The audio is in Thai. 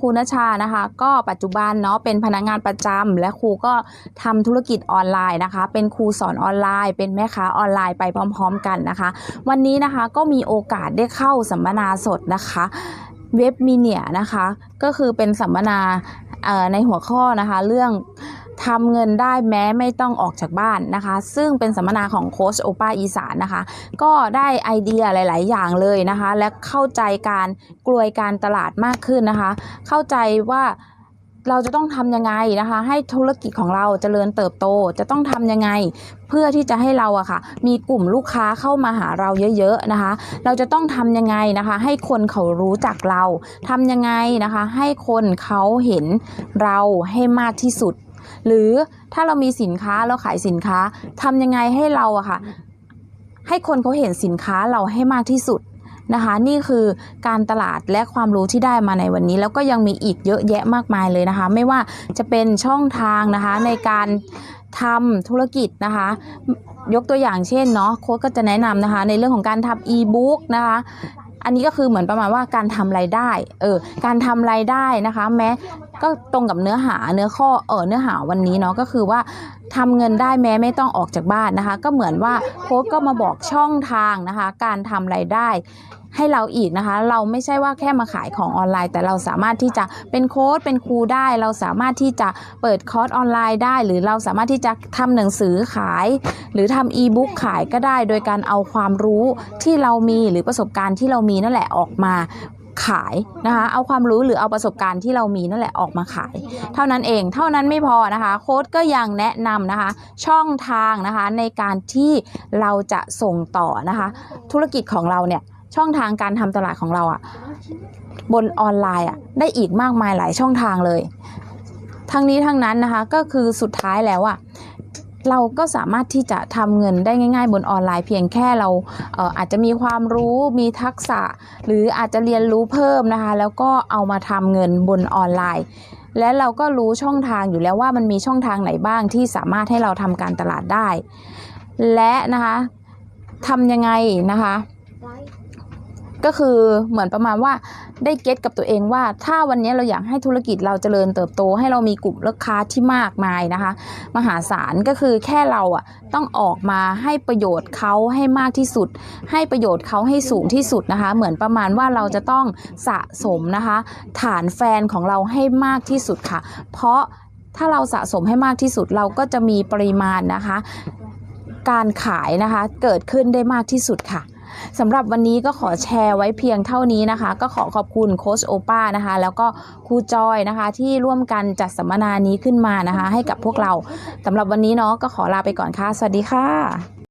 ครูนชานะคะ ก็ปัจจุบันเนาะเป็นพนักงานประจำและครูก็ทำธุรกิจออนไลน์นะคะ เป็นครูสอนออนไลน์ เป็นแม่ค้าออนไลน์ไปพร้อม ๆ กันนะคะ วันนี้นะคะก็มีโอกาสได้เข้าสัมมนาสดนะคะเว็บมีเนียนะคะ ก็คือเป็นสัมมนาในหัวข้อนะคะ เรื่อง ทำเงินได้แม้ไม่ต้องออกจากบ้านนะคะ ซึ่งเป็นสัมมนาของโค้ชโอป้าอีสานนะคะ ก็ได้ไอเดียหลาย ๆ อย่างเลยนะคะ และเข้าใจการกลวยการตลาดมากขึ้นนะคะ เข้าใจว่าเราจะต้องทำยังไงนะคะ ให้ธุรกิจของเราเจริญเติบโตจะต้องทำยังไง เพื่อที่จะให้เราอะค่ะ มีกลุ่มลูกค้าเข้ามาหาเราเยอะๆนะคะ เราจะต้องทำยังไงนะคะ ให้คนเขารู้จักเราทำยังไงนะคะ ให้คนเขาเห็นเราให้มากที่สุด หรือถ้าเรามีสินค้าเราขายสินค้าทำยังไงให้เราอะค่ะ ให้คนเขาเห็นสินค้าเราให้มากที่สุดนะคะ นี่คือการตลาดและความรู้ที่ได้มาในวันนี้ แล้วก็ยังมีอีกเยอะแยะมากมายเลยนะคะ ไม่ว่าจะเป็นช่องทางนะคะในการทำธุรกิจนะคะ ยกตัวอย่างเช่นเนาะโค้ชก็จะแนะนำนะคะ ในเรื่องของการทำอีบุ๊กนะคะอันนี้ก็คือเหมือนประมาณว่าการทำรายได้ เออ การทำรายได้นะคะ แม้ ก็ตรงกับเนื้อหาเนื้อข้อเออเนื้อหาวันนี้เนาะก็คือว่าทำเงินได้แม้ไม่ต้องออกจากบ้านนะคะ ก็เหมือนว่าโค้ชก็มาบอกช่องทางนะคะ การทำรายได้ให้เราอีกนะคะ เราไม่ใช่ว่าแค่มาขายของออนไลน์ แต่เราสามารถที่จะเป็นโค้ชเป็นครูได้ เราสามารถที่จะเปิดคอร์สออนไลน์ได้ หรือเราสามารถที่จะทำหนังสือขาย หรือทำอีบุ๊กขายก็ได้ โดยการเอาความรู้ที่เรามีหรือประสบการณ์ที่เรามีนั่นแหละออกมา ขายนะคะเอาความรู้หรือเอาประสบการณ์ที่เรามีนั่นแหละออกมาขาย เท่านั้นเองเท่านั้นไม่พอนะคะโค้ดก็ยังแนะนำนะคะช่องทางนะคะในการที่เราจะส่งต่อนะคะธุรกิจของเราเนี่ยช่องทางการทำตลาดของเราอะบนออนไลน์อะได้อีกมากมายหลายช่องทางเลย ทั้งนี้ทั้งนั้นนะคะก็คือสุดท้ายแล้วอะ เราก็สามารถที่จะทำเงินได้ง่าย ๆ บนออนไลน์เพียงแค่เราเอออาจจะมีความรู้มีทักษะ หรืออาจจะเรียนรู้เพิ่มนะคะ แล้วก็เอามาทำเงินบนออนไลน์ และเราก็รู้ช่องทางอยู่แล้วว่ามันมีช่องทางไหนบ้างที่สามารถให้เราทำการตลาดได้ และนะคะทำยังไงนะคะ ก็คือเหมือนประมาณว่าได้เก็ตกับตัวเองว่า ถ้าวันนี้เราอยากให้ธุรกิจเราเจริญเติบโต ให้เรามีกลุ่มลูกค้าที่มากมายนะคะ มหาศาลก็คือแค่เราอะต้องออกมาให้ประโยชน์เขาให้มากที่สุด ให้ประโยชน์เขาให้สูงที่สุดนะคะ เหมือนประมาณว่าเราจะต้องสะสมนะคะ ฐานแฟนของเราให้มากที่สุดค่ะ เพราะถ้าเราสะสมให้มากที่สุดเราก็จะมีปริมาณนะคะ การขายนะคะเกิดขึ้นได้มากที่สุดค่ะ สำหรับวันนี้ก็ขอแชร์ไว้เพียงเท่านี้นะคะ ก็ขอขอบคุณโค้ชโอป้านะคะ แล้วก็ครูจอยนะคะ ที่ร่วมกันจัดสัมมนานี้ขึ้นมานะคะ ให้กับพวกเราสำหรับวันนี้เนาะก็ขอลาไปก่อนค่ะ สวัสดีค่ะ